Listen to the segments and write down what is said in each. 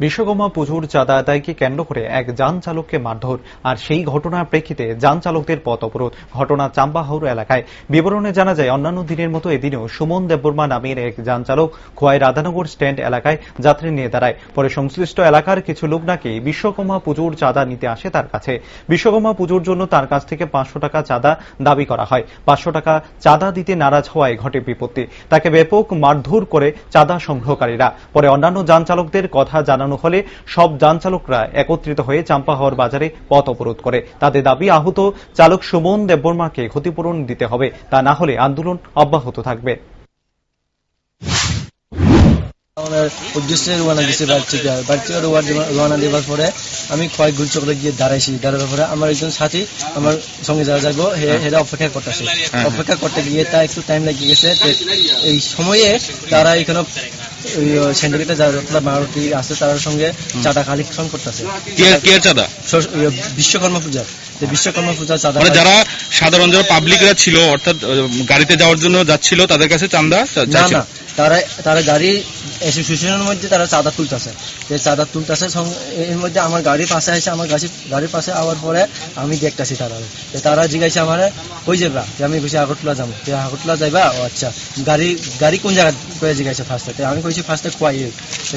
বিশ্বকর্মা পুজোর চাঁদা আদায়কে কেন্দ্র করে এক যান চালককে মারধর আর সেই ঘটনার প্রেক্ষিতে যান চালকদের পথ অবরোধ। ঘটনা চাম্বাহাউর এলাকায়। বিবরণে জানা যায়, অন্যান্য দিনের মতো এদিনও সুমন দেববর্মা নামের এক যান চালক খোয়াই রাধানগর স্ট্যান্ড এলাকায় যাত্রী নিয়ে দাঁড়ায়। পরে সংশ্লিষ্ট এলাকার কিছু লোক নাকি বিশ্বকর্মা পুজোর চাঁদা নিতে আসে তার কাছে। বিশ্বকর্মা পুজোর জন্য তার কাছ থেকে পাঁচশো টাকা চাঁদা দাবি করা হয়। পাঁচশো টাকা চাঁদা দিতে নারাজ হওয়ায় ঘটে বিপত্তি। তাকে ব্যাপক মারধর করে চাঁদা সংগ্রহকারীরা। পরে অন্যান্য যান চালকদের কথা জানানো হলে সব যান চালকরা একত্রিত হয়ে চাম্পাহাওয়ার বাজারে পথ অবরোধ করে। তাদের দাবি আহত চালক সুমন দেববর্মাকে ক্ষতিপূরণ দিতে হবে তা না হলে আন্দোলন অব্যাহত থাকবে। উদ্দেশ্যে রোয়ানা দিয়েছে বাড়ি থেকে বাড়ি থেকে রোয়ানা দেওয়ার পরে আমি কয়েক গুল চক্রে গিয়ে দাঁড়াইছি। দাঁড়ানোর পরে আমার একজন সাথী আমার সঙ্গে যারা যাব। হেরা অপেক্ষা করতেছে। অপেক্ষা করতে গিয়ে তা একটু টাইম লাগিয়ে গেছে। এই সময়ে তারা এখানে সিন্ডিকেটে যারা মারুতি আছে তার সঙ্গে চাঁদা কালেকশন করতেছে। চাঁদা? বিশ্বকর্মা পূজা বিশ্বকর্মা পূজা চাঁদা মানে যারা সাধারণ যারা পাবলিকরা ছিল অর্থাৎ গাড়িতে যাওয়ার জন্য যাচ্ছিল তাদের কাছে চান্দা না না। তারা তারা গাড়ি অ্যাসোসিয়েশনের মধ্যে তারা চাঁদা তুলতেছে। যে চাঁদা তুলতেছে এর মধ্যে আমার গাড়ির পাশে আসে আমার গাড়ি, গাড়ির পাশে আওয়ার পরে আমি দেখতেছি তারা। তারা জিজ্ঞাসা আমার কই যাবা যে আমি কইছি আগরতলা যাব। তো আগরতলা যাইবা? ও আচ্ছা গাড়ি গাড়ি কোন জায়গা করে জিজ্ঞাসা ফার্স্টে আমি কইছি ফার্স্টে খোয়াই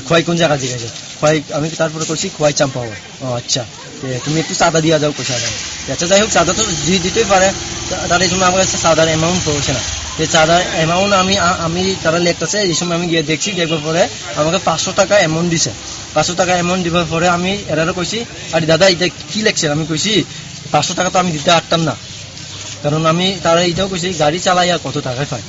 খোয়াই কোন জায়গা জিজ্ঞাসা। খোয়াই, আমি তারপরে কইছি খোয়াই চাম্পাওয়ার। ও আচ্ছা। তুমি একটু চাঁদা দিয়া যাও কোথায় আচ্ছা যাই হোক চাঁদা তো দিতেই পারে। তা- তার এই সময় আমার কাছে চাঁদার অ্যামাউন্ট পড়ছে না। যে চাঁদা অ্যামাউন্ট আমি আমি তারা লেখতেছে, এই সময় আমি গিয়ে দেখছি, দেখবার পরে আমাকে পাঁচশো টাকা অ্যামাউন্ট দিছে। পাঁচশো টাকা অ্যামাউন্ট দিবার পরে আমি এরারও কইছি, আরে দাদা এটা কি লেখছে? আমি কইছি, পাঁচশো টাকা তো আমি দিতে পারতাম না। কারণ আমি তারা এটাও কইছি, গাড়ি চালাই আর কত টাকা পায়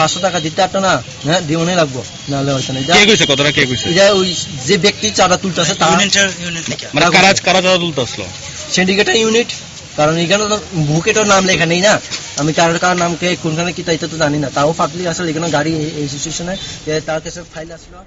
পাঁচশো টাকা দিতে পারতো না হ্যাঁ দিওনে লাগবো। নাহলে হয়তো না। কে কইছে কথাটা? কে কইছে? এটা ওই যে ব্যক্তি চাঁদা তুলতেছে তার মানে কারা চাঁদা সিন্ডিকেটের ইউনিট কারণ এখানে তো বুকেটের নাম লেখা নেই না। আমি কার কার নামকে কোনখানে কি তাই তো জানি না। তাও পাবলিক আসলে এখানে গাড়ি সিচুয়েশনে তার কাছে ফাইল আসলো।